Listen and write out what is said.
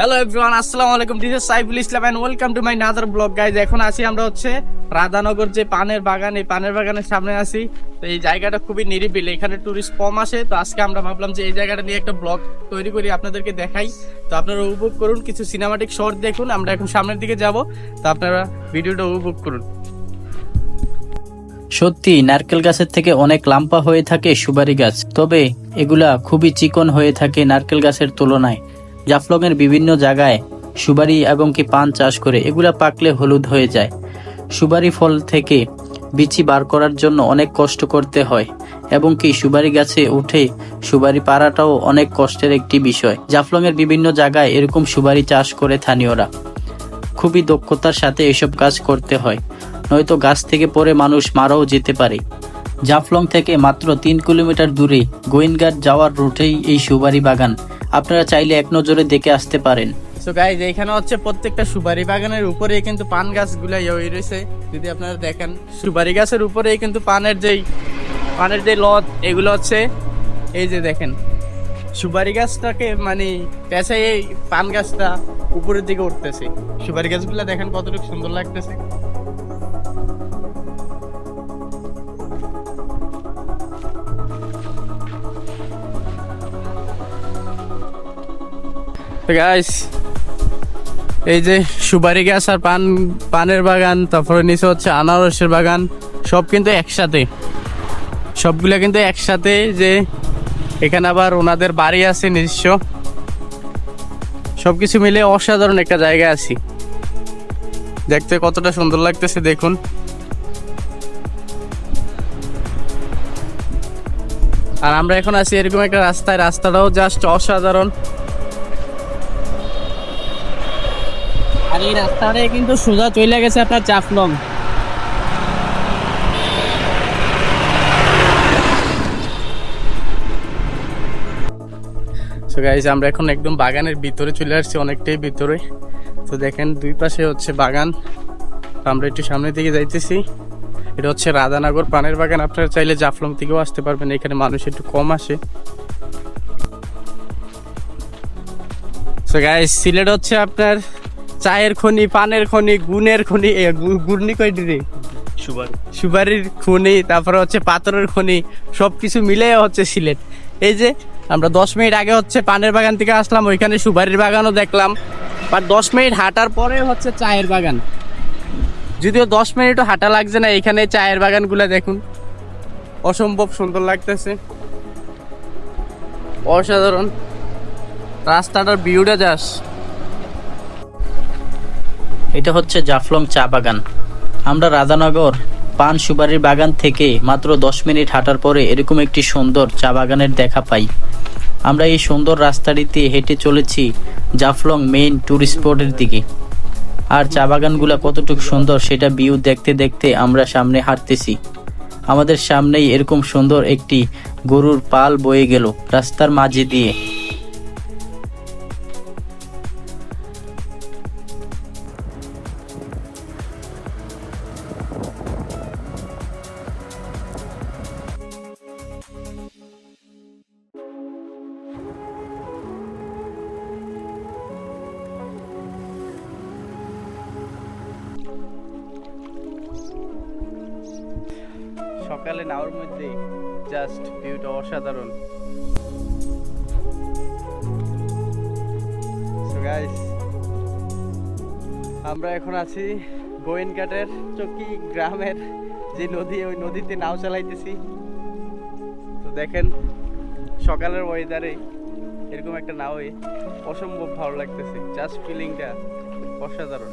Hello everyone আসসালামু আলাইকুম। This is Saiful Islam and welcome to my another blog guys এখন আছি আমরা হচ্ছে রাধানগর যে পানের বাগান, এই পানের বাগানের সামনে আছি। তো এই জায়গাটা খুবই নিরিবিলি, এখানে টুরিস্ট কম আসে। তো আজকে আমরা ভাবলাম যে এই জায়গাটা নিয়ে একটা ব্লগ তৈরি করি, আপনাদেরকে দেখাই। তো আপনারা উপভোগ করুন, কিছু সিনেমাটিক শর্ট দেখুন, আমরা এখন সামনের দিকে যাব। তো আপনারা ভিডিওটা উপভোগ করুন। সত্যি, নারকেল গাছের থেকে অনেক লাম্পা হয়ে থাকে সুপারি গাছ। তবে এগুলা খুবই চিকন হয়ে থাকে নারকেল গাছের তুলনায়। জাফলংয়ের বিভিন্ন জায়গায় সুপারি এবং কি পান চাষ করে এগুলা পাকলে হলুদ হয়ে যায়। সুপারি ফল থেকে বিচি বার করার জন্য অনেক কষ্ট করতে হয় এবং কি সুপারি গাছে উঠে সুপারি পাড়াটাও অনেক কষ্টের একটি বিষয়। জাফলংয়ের বিভিন্ন জায়গায় এরকম সুপারি চাষ করে স্থানীয়রা। খুবই দক্ষতার সাথে এসব কাজ করতে হয়, নয়তো গাছ থেকে পড়ে মানুষ মারাও যেতে পারে। জাফলং থেকে মাত্র তিন কিলোমিটার দূরে গোয়েনঘাট যাওয়ার রুটেই এই সুবারি বাগান। আপনারা চাইলে এক নজরে দেখে আসতে পারেন। সো গাইজ এখানে হচ্ছে প্রত্যেকটা সুপারি বাগানের উপরে কিন্তু পান গাছগুলো ইয়ে রয়েছে। যদি আপনারা দেখেন, সুপারি গাছের উপরেই কিন্তু পানের যেই, পানের যে লত এগুলো হচ্ছে, এই যে দেখেন, সুপারি গাছটাকে মানে পেঁচাই এই পান গাছটা উপরের দিকে উঠতেছে। সুপারি গাছগুলো দেখেন কতটুকু সুন্দর লাগতেছে। গাইস এই যে সুপারি গাছ আর পান, পানের বাগান, তারপরে নিচে হচ্ছে আনারসের বাগান, সব কিন্তু একসাথে। সবগুলো কিন্তু একসাথে যে এখানে আবার ওনাদের বাড়ি আছে নিজস্ব। সবকিছু মিলে অসাধারণ একটা জায়গা আছি। দেখতে কতটা সুন্দর লাগতেছে, দেখুন। আর আমরা এখন আছি এরকম একটা রাস্তায়। রাস্তাটাও জাস্ট অসাধারণ। আর এই কিন্তু সোজা চলে গেছে আপনার চাফলং। আমরা এখন একদম বাগানের ভিতরে চলে আসছি, অনেকটাই ভিতরে। তো দেখেন, দুই পাশে হচ্ছে বাগান। আমরা একটু সামনের দিকে যাইতেছি। এটা হচ্ছে রাধানগর পানের বাগান। আপনারা চাইলে জাফলং থেকেও আসতে পারবেন, এখানে মানুষ একটু কম আসে। সিলেট হচ্ছে আপনার চায়ের খনি পানের খনি গুণের খনি গুড়নি কয়টি রে সুবারি সুপারির খনি তারপরে হচ্ছে পাথরের খনি সব কিছু মিলে হচ্ছে সিলেট। এই যে আমরা দশ মিনিট আগে হচ্ছে পানের বাগান থেকে আসলাম ওইখানে সুপারির বাগানও দেখলাম। আর দশ মিনিট হাঁটার পরে হচ্ছে চায়ের বাগান। যদিও দশ মিনিটও হাঁটা লাগছে না এখানে চায়ের বাগানগুলো দেখুন। অসম্ভব সুন্দর লাগতেছে। অসাধারণ। রাস্তাটার ভিউটা যাস এটা হচ্ছে জাফলং চা বাগান। আমরা রাধানগর পান সুপারির বাগান থেকে মাত্র দশ মিনিট হাঁটার পরে এরকম একটি সুন্দর চা বাগানের দেখা পাই। আমরা এই সুন্দর রাস্তাটিতে হেঁটে চলেছি জাফলং মেইন ট্যুরিস্ট স্পটের দিকে। আর চা বাগানগুলা কতটুকু সুন্দর সেটা ভিউ দেখতে দেখতে আমরা সামনে হাঁটতেছি। আমাদের সামনেই এরকম সুন্দর একটি গরুর পাল বয়ে গেল রাস্তার মাঝে দিয়ে। সকালে নাওয়ার মধ্যে জাস্ট ভিউটা অসাধারণ। আমরা এখন আছি গোয়েনঘাটের চকি গ্রামের যে নদী, ওই নদীতে নাও চালাইতেছি। তো দেখেন, সকালের ওয়েদারে এরকম একটা নাওয়ে অসম্ভব ভালো লাগতেছে। জাস্ট ফিলিংটা অসাধারণ।